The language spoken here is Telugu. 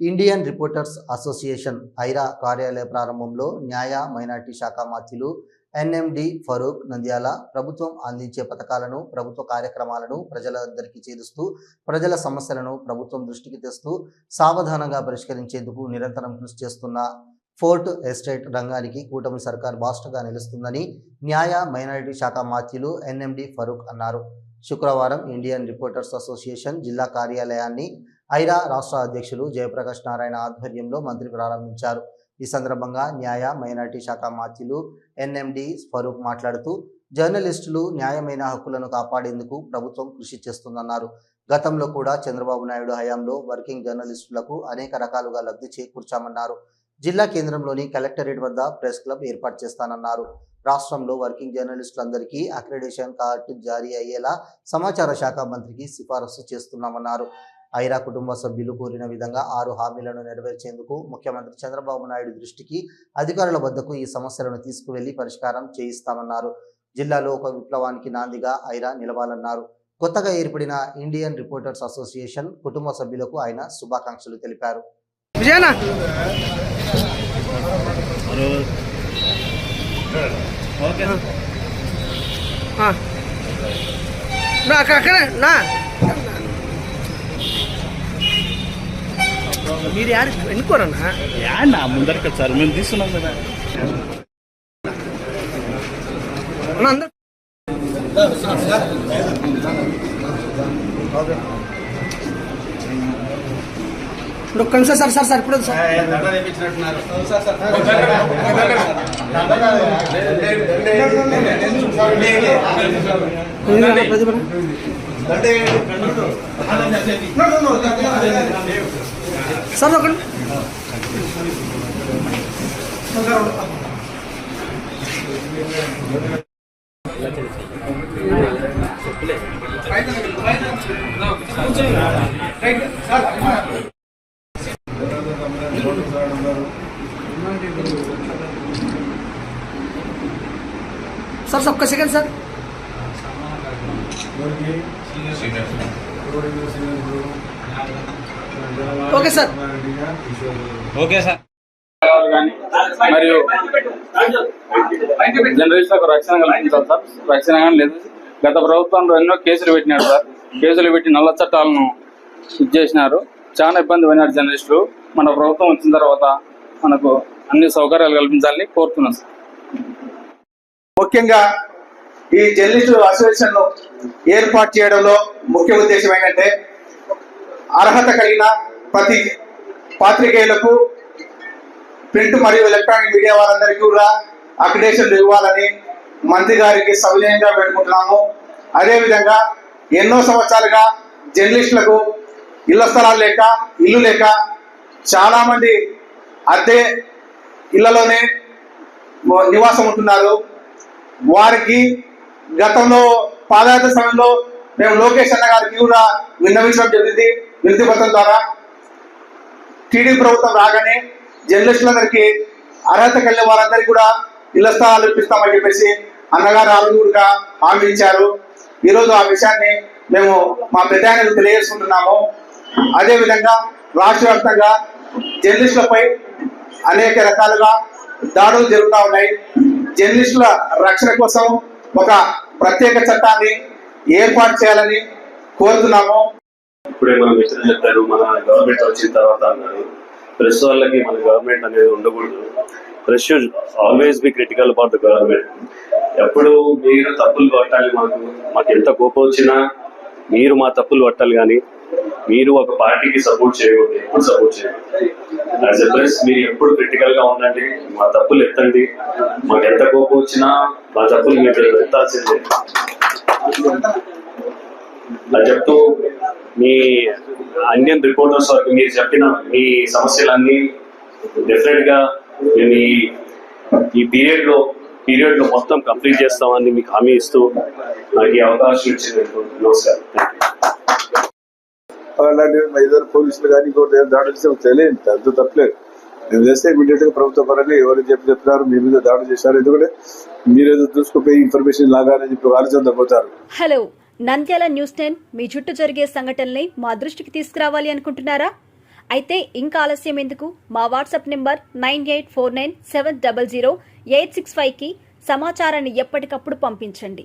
ఇండియన్ రిపోర్టర్స్ అసోసియేషన్ ఐరా కార్యాలయ ప్రారంభంలో న్యాయ మైనార్టీ శాఖ మాత్యులు ఎన్ఎండి ఫరూక్ నంద్యాల ప్రభుత్వం అందించే పథకాలను ప్రభుత్వ కార్యక్రమాలను ప్రజలందరికీ చేరుస్తూ ప్రజల సమస్యలను ప్రభుత్వం దృష్టికి తెస్తూ సావధానంగా పరిష్కరించేందుకు నిరంతరం కృషి చేస్తున్న ఫోర్ట్ ఎస్టేట్ రంగానికి కూటమి సర్కార్ బాస్టర్గా నిలుస్తుందని న్యాయ మైనారిటీ శాఖ మాత్యులు ఎన్ఎండి ఫరూక్ అన్నారు. శుక్రవారం ఇండియన్ రిపోర్టర్స్ అసోసియేషన్ జిల్లా కార్యాలయాన్ని ఐరా రాష్ట్ర అధ్యక్షులు జయప్రకాష్ నారాయణ ఆధ్వర్యంలో మంత్రి ప్రారంభించారు. ఈ సందర్భంగా న్యాయ మైనార్టీ శాఖ మాత్యులు ఎన్ఎండి స్వరూప్ మాట్లాడుతూ జర్నలిస్టులు న్యాయమైన హక్కులను కాపాడేందుకు ప్రభుత్వం కృషి చేస్తుందన్నారు. గతంలో కూడా చంద్రబాబు నాయుడు హయాంలో వర్కింగ్ జర్నలిస్టులకు అనేక రకాలుగా లబ్ధి చేకూర్చామన్నారు. జిల్లా కేంద్రంలోని కలెక్టరేట్ వద్ద ప్రెస్ క్లబ్ ఏర్పాటు చేస్తానన్నారు. రాష్ట్రంలో వర్కింగ్ జర్నలిస్టులందరికీ అక్రెడిటేషన్ కార్డు జారీ అయ్యేలా సమాచార శాఖ మంత్రికి సిఫారసు చేస్తున్నామన్నారు. ఐరా కుటుంబ సభ్యులు కోరిన విధంగా ఆరు హామీలను నెరవేర్చేందుకు ముఖ్యమంత్రి చంద్రబాబు నాయుడు దృష్టికి అధికారుల వద్దకు ఈ సమస్యలను తీసుకువెళ్ళి పరిష్కారం చేయిస్తామన్నారు. జిల్లాలో ఒక విప్లవానికి నాందిగా ఐరా నిలవాలన్నారు. కొత్తగా ఏర్పడిన ఇండియన్ రిపోర్టర్స్ అసోసియేషన్ కుటుంబ సభ్యులకు ఆయన శుభాకాంక్షలు తెలిపారు. విజయనా? నా. మీరు యారు ఎన్నుకోరన్నా యాన్న ముందరికి సార్ మేము తీసుకున్నాం కదా అందరు ఇప్పుడు ఒక్క నిమిషం సార్ సార్ సార్ ఇప్పుడు సార్ కదా ప్రతిభ సార్ ఒక సార్ సార్ ఒక్క second sir okay sir. Okay sir. కానీ మరియు జర్నలిస్టులకు రక్షణ కల్పించాలి సార్. రక్షణ కానీ లేదు. గత ప్రభుత్వంలో ఎన్నో కేసులు పెట్టినారు సార్. కేసులు పెట్టి నల్ల చట్టాలను ఇది చేసినారు. చాలా ఇబ్బంది పడినారు జర్నలిస్టులు. మన ప్రభుత్వం వచ్చిన తర్వాత మనకు అన్ని సౌకర్యాలు కల్పించాలని కోరుతున్నాం సార్. ముఖ్యంగా ఈ జర్నలిస్టు అసోసియేషన్ను ఏర్పాటు చేయడంలో ముఖ్య ఉద్దేశం ఏంటంటే అర్హత కలిగిన ప్రతి పాత్రికేయులకు ప్రింట్ మరియు ఎలక్ట్రానిక్ మీడియా వారందరికీ కూడా అక్రిడేషన్ ఇవ్వాలని మంత్రి గారికి సవినయంగా పెట్టుకుంటున్నాము అదేవిధంగా ఎన్నో సంవత్సరాలుగా జర్నలిస్టులకు ఇళ్ళ స్థలాలు లేక ఇల్లు లేక చాలామంది అద్దె ఇళ్ళలోనే నివాసం ఉంటున్నారు. వారికి గతంలో పాదయాత్ర సమయంలో మేము లోకేష్ అన్న గారికి కూడా విన్నవించడం జరిగింది. వినతి పత్రం ద్వారా టీడీ ప్రభుత్వం రాగానే జర్నలిస్టులందరికీ అర్హత కలిగిన వారందరికీ కూడా ఇళ్ళ స్థలాలు ఇప్పిస్తామని చెప్పేసి అన్నగారు ఆరుగురుగా హామీ ఇచ్చారు. ఈరోజు ఆ విషయాన్ని మేము మా ప్రధానికి తెలియజేసుకుంటున్నాము. అదేవిధంగా రాష్ట్ర వ్యాప్తంగా జర్నలిస్టులపై అనేక రకాలుగా దాడులు జరుగుతూ ఉన్నాయి. జర్నలిస్టుల రక్షణ కోసం ఒక ప్రత్యేక చట్టాన్ని ఏర్పాటు చేయాలని కోరుతున్నాము. ఇప్పుడే మనం మిత్రులు చెప్పారు మన గవర్నమెంట్ వచ్చిన తర్వాత అన్నారు ప్రెస్ వాళ్ళకి మన గవర్నమెంట్ అనేది ఉండకూడదు. Press always be critical about the government ఎప్పుడు మీరు తప్పులు పట్టాలి మాకు మాకు ఎంత కోపం వచ్చినా మీరు మా తప్పులు పట్టాలి కానీ మీరు ఒక పార్టీకి సపోర్ట్ చేయకూడదు ఎప్పుడు సపోర్ట్ చేయకూడదు. యాజ్ ఎ మీరు ఎప్పుడు క్రిటికల్గా ఉండండి మా తప్పులు ఎత్తండి. మాకు ఎంత కోపం వచ్చినా మా తప్పులు మీరు ఎత్తాల్సిందే. అది చెప్తూ మీ ఇండియన్ రిపోర్టర్స్ వరకు మీరు చెప్పిన మీ సమస్యలన్నీ డెఫినెట్గా మేము ఈ- ఈ పీరియడ్లో పీరియడ్లో మొత్తం కంప్లీట్ చేస్తామని మీకు హామీ ఇస్తూ నాకు ఈ అవకాశం ఇచ్చినందుకు నమస్కారం. అలాంటి ఇద్దరు పోలీసులు కానీ ఇంకోటి దాడులు చేస్తే తెలియదు అంత తప్పలేదు మేము చేస్తే ఇమీడియట్గా ప్రభుత్వ పరంగా ఎవరు చెప్పి చెప్తున్నారు మీ మీద దాడులు చేశారు. ఎందుకంటే మీరు చూసుకుపోయి ఇన్ఫర్మేషన్ లాగానే చెప్పి ఆలోచన పోతారు. హలో నంద్యాల న్యూస్ టెన్ మీ చుట్టూ జరిగే సంఘటనల్ని మా దృష్టికి తీసుకురావాలి అనుకుంటున్నారా? అయితే ఇంకా ఆలస్యం ఎందుకు? మా WhatsApp number nine eight four nine seven double zero eight six ఫైవ్కి సమాచారాన్ని ఎప్పటికప్పుడు పంపించండి.